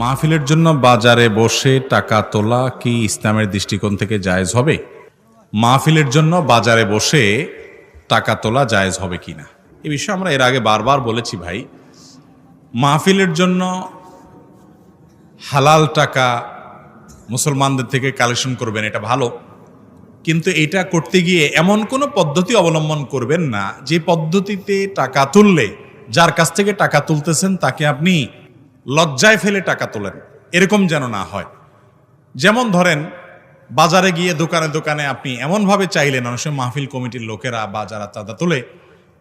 মাহফিলের জন্য বাজারে বসে টাকা তোলা কি ইসলামের দৃষ্টিকোণ থেকে জায়েজ হবে? মাহফিলের জন্য বাজারে বসে টাকা তোলা জায়েজ হবে কি না এ বিষয়ে আমরা এর আগে বারবার বলেছি ভাই, মাহফিলের জন্য হালাল টাকা মুসলমানদের থেকে কালেকশন করবেন, এটা ভালো। কিন্তু এটা করতে গিয়ে এমন কোনো পদ্ধতি অবলম্বন করবেন না, যে পদ্ধতিতে টাকা তুললে, যার কাছ থেকে টাকা তুলতেছেন, তাকে আপনি লজ্জায় ফেলে টাকা তোলেন। এরকম যেন না হয়। যেমন ধরেন, বাজারে গিয়ে দোকানে দোকানে আপনি এমনভাবে চাইলেন, অনেক সময় মাহফিল কমিটির লোকেরা বা যারা চাঁদা তোলে,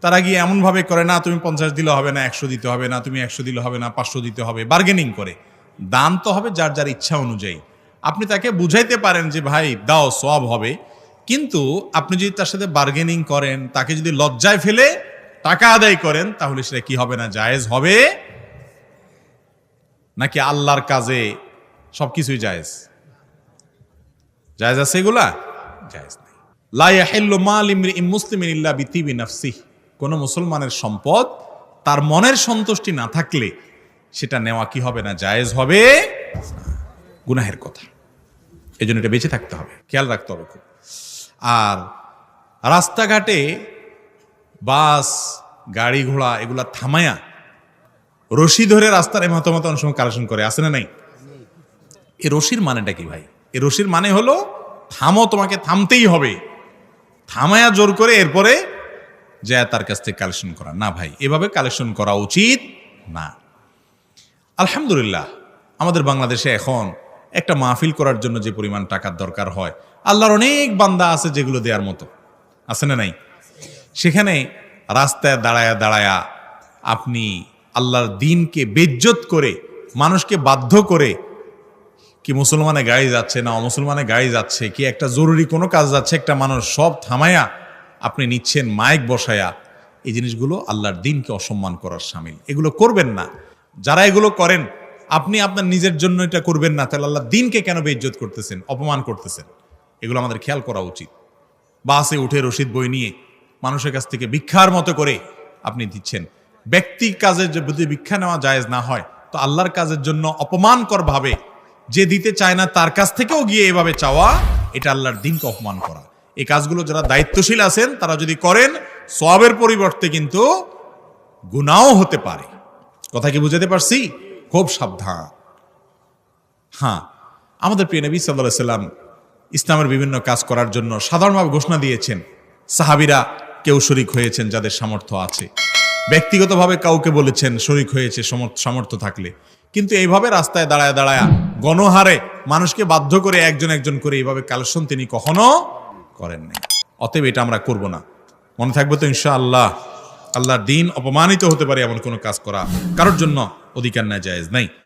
তারা গিয়ে এমনভাবে করে, না, তুমি পঞ্চাশ দিলে হবে না, একশো দিতে হবে না, তুমি একশো দিলে হবে না, পাঁচশো দিতে হবে। বার্গেনিং করে। দান তো হবে যার যার ইচ্ছা অনুযায়ী। আপনি তাকে বুঝাইতে পারেন যে, ভাই, দাও সব হবে। কিন্তু আপনি যদি তার সাথে বার্গেনিং করেন, তাকে যদি লজ্জায় ফেলে টাকা আদায় করেন, তাহলে সেটা কি হবে না? জায়েজ হবে? নাকি আল্লাহর কাজে সবকিছুই জায়েজ? জায়েজ আছে এগুলা? জায়েজ নেই। লা ইয়াহিল্লু মাল ইমরিইম মুসলিমিন ইল্লা বিতিবি নাফসি কোন মুসলমানের সম্পদ তার মনের সন্তুষ্টি না থাকলে সেটা নেওয়া কি হবে না, জায়েজ হবে? গুনাহের কথা। এই জন্য এটা বেঁচে থাকতে হবে। খেয়াল রাখতে হবে খুব। আর রাস্তাঘাটে বাস, গাড়ি ঘোড়া এগুলা থামায়া রশি ধরে রাস্তার এমাতো মতো অনেক সময় কালেকশন করে আসে না নাই? এ রশির মানেটা কি ভাই? এই রশির মানে হলো, থামো, তোমাকে থামতেই হবে। থামায়া জোর করে এরপরে যায় তার কাছ থেকে কালেকশন করা। না ভাই, এভাবে কালেকশন করা উচিত না। আলহামদুলিল্লাহ, আমাদের বাংলাদেশে এখন একটা মাহফিল করার জন্য যে পরিমাণ টাকার দরকার হয়, আল্লাহর অনেক বান্দা আছে যেগুলো দেওয়ার মতো। আছে না নাই? সেখানে রাস্তায় দাঁড়ায়া দাঁড়ায়া আপনি আল্লাহর দিনকে বেজ্জত করে, মানুষকে বাধ্য করে, কি মুসলমানে গাড়ি যাচ্ছে না অমুসলমানে গাড়ি যাচ্ছে, কি একটা জরুরি কোনো কাজ যাচ্ছে, একটা মানুষ সব থামায়া আপনি নিচ্ছেন মাইক বসায়া, এই জিনিসগুলো আল্লাহর দিনকে অসম্মান করার সামিল। এগুলো করবেন না। যারা এগুলো করেন, আপনি আপনার নিজের জন্য এটা করবেন না, তাহলে আল্লাহ দিনকে কেন বেইজ্জত করতেছেন, অপমান করতেছেন? এগুলো আমাদের খেয়াল করা উচিত। বাসে উঠে রশিদ বই নিয়ে মানুষের কাছ থেকে ভিক্ষার মতো করে আপনি দিচ্ছেন। ব্যক্তি কাজের যদি ভিক্ষা নেওয়া জায়েজ না হয়, তো আল্লাহর কাজের জন্য অপমানকর ভাবে যে দিতে চায় না তার কাছ থেকেও গিয়ে এভাবে চাওয়া, এটা আল্লাহর দিনকে অপমান করা। এই কাজগুলো যারা দায়িত্বশীল আছেন, তারা যদি করেন সবের পরিবর্তে কিন্তু গুনাও হতে পারে। কথা কি বুঝাতে পারছি? খুব সাবধান। হ্যাঁ আমাদের প্রিয় নবী সাল্লাহ সাল্লাম ইসলামের বিভিন্ন কাজ করার জন্য সাধারণভাবে ঘোষণা দিয়েছেন, সাহাবিরা কেউ শরিক হয়েছেন যাদের সামর্থ্য আছে। ব্যক্তিগতভাবে কাউকে বলেছেন শরিক হয়েছে, সমর্থ- সামর্থ্য থাকলে। কিন্তু এইভাবে রাস্তায় দাঁড়ায় দাঁড়ায় গণহারে মানুষকে বাধ্য করে একজন একজন করে এইভাবে কালেকশন তিনি কখনো করেন নাই। অতএব এটা আমরা করব না। মনে থাকবে তো ইনশা আল্লাহ আল্লাহর দিন অপমানিত হতে পারে এমন কোনো কাজ করা কারোর জন্য অধিকার নেয় জায়েজ নাই।